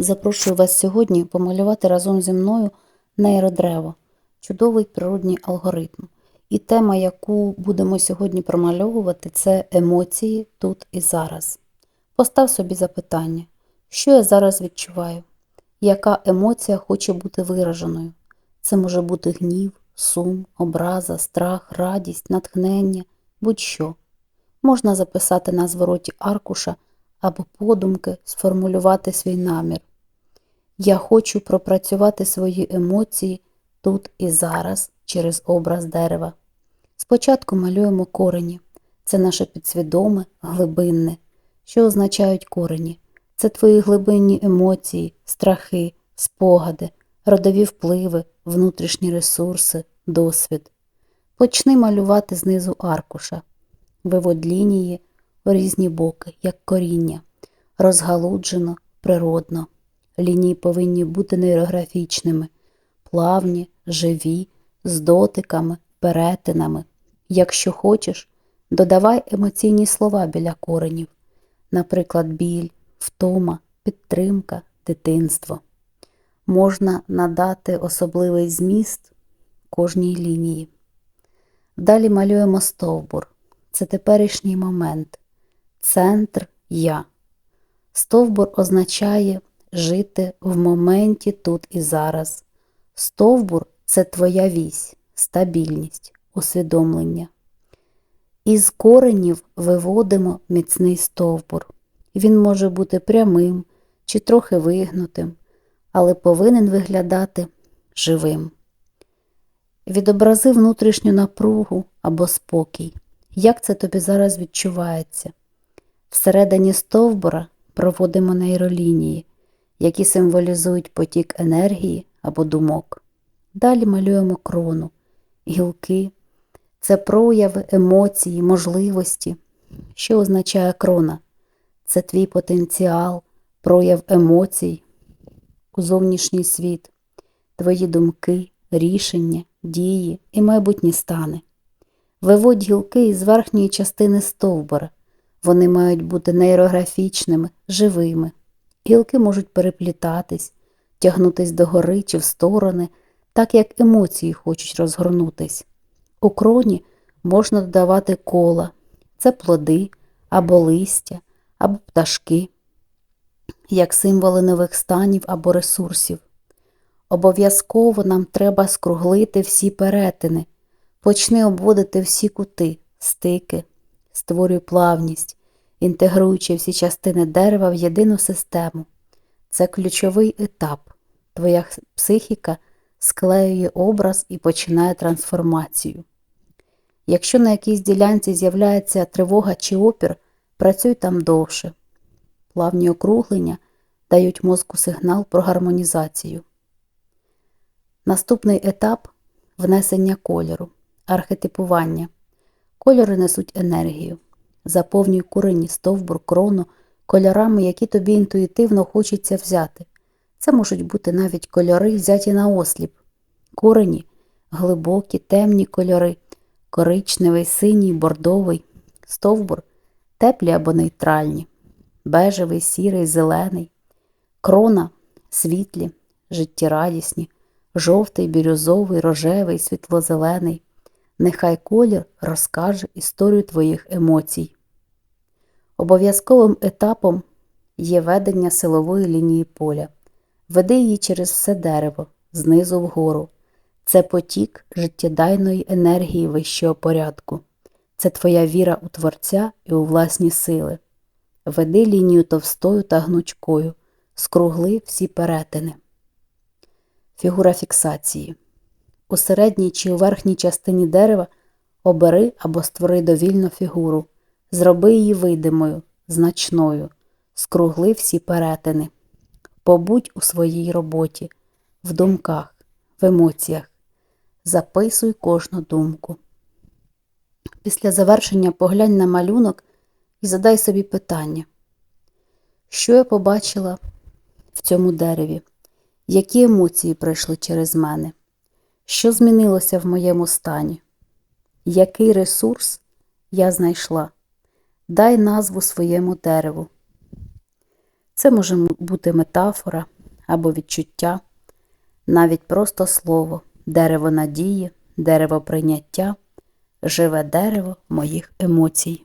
Запрошую вас сьогодні помалювати разом зі мною нейродрево, чудовий природній алгоритм. І тема, яку будемо сьогодні промальовувати, це емоції тут і зараз. Постав собі запитання, що я зараз відчуваю, яка емоція хоче бути вираженою. Це може бути гнів, сум, образа, страх, радість, натхнення, будь-що. Можна записати на звороті аркуша або подумки сформулювати свій намір. Я хочу пропрацювати свої емоції тут і зараз через образ дерева. Спочатку малюємо корені. Це наше підсвідоме, глибинне. Що означають корені? Це твої глибинні емоції, страхи, спогади, родові впливи, внутрішні ресурси, досвід. Почни малювати знизу аркуша. Виводь лінії у різні боки, як коріння, розгалуджено, природно. Лінії повинні бути нейрографічними, плавні, живі, з дотиками, перетинами. Якщо хочеш, додавай емоційні слова біля коренів, наприклад, біль, втома, підтримка, дитинство. Можна надати особливий зміст кожній лінії. Далі малюємо стовбур. Це теперішній момент. Центр я. Стовбур означає жити в моменті тут і зараз. Стовбур це твоя вісь, стабільність, усвідомлення. Із коренів виводимо міцний стовбур. Він може бути прямим чи трохи вигнутим, але повинен виглядати живим. Відобрази внутрішню напругу або спокій. Як це тобі зараз відчувається? Всередині стовбура проводимо нейролінії, які символізують потік енергії або думок. Далі малюємо крону, гілки. Це прояви, емоції, можливості. Що означає крона? Це твій потенціал, прояв емоцій у зовнішній світ, твої думки, рішення, дії і майбутні стани. Виводь гілки із верхньої частини стовбура. Вони мають бути нейрографічними, живими. Гілки можуть переплітатись, тягнутись догори чи в сторони, так як емоції хочуть розгорнутись. У кроні можна додавати кола, це плоди або листя, або пташки, як символи нових станів або ресурсів. Обов'язково нам треба скруглити всі перетини, почни обводити всі кути, стики, створюй плавність, інтегруючи всі частини дерева в єдину систему. Це ключовий етап. Твоя психіка склеює образ і починає трансформацію. Якщо на якійсь ділянці з'являється тривога чи опір, працюй там довше. Плавні округлення дають мозку сигнал про гармонізацію. Наступний етап внесення кольору, архетипування. Кольори несуть енергію. Заповнюй курені стовбур, крону кольорами, які тобі інтуїтивно хочеться взяти. Це можуть бути навіть кольори, взяті на осліп, корені, глибокі, темні кольори, коричневий, синій, бордовий, стовбур, теплі або нейтральні, бежевий, сірий, зелений, крона, світлі, життєрадісні, жовтий, бірюзовий, рожевий, світлозелений. Нехай колір розкаже історію твоїх емоцій. Обов'язковим етапом є ведення силової лінії поля. Веди її через все дерево, знизу вгору. Це потік життєдайної енергії вищого порядку. Це твоя віра у Творця і у власні сили. Веди лінію товстою та гнучкою, скругли всі перетини. Фігура фіксації. У середній чи у верхній частині дерева обери або створи довільну фігуру. Зроби її видимою, значною, скругли всі перетини. Побудь у своїй роботі, в думках, в емоціях. Записуй кожну думку. Після завершення поглянь на малюнок і задай собі питання, що я побачила в цьому дереві, які емоції пройшли через мене, що змінилося в моєму стані, який ресурс я знайшла. Дай назву своєму дереву. Це може бути метафора або відчуття, навіть просто слово, дерево надії, дерево прийняття, живе дерево моїх емоцій.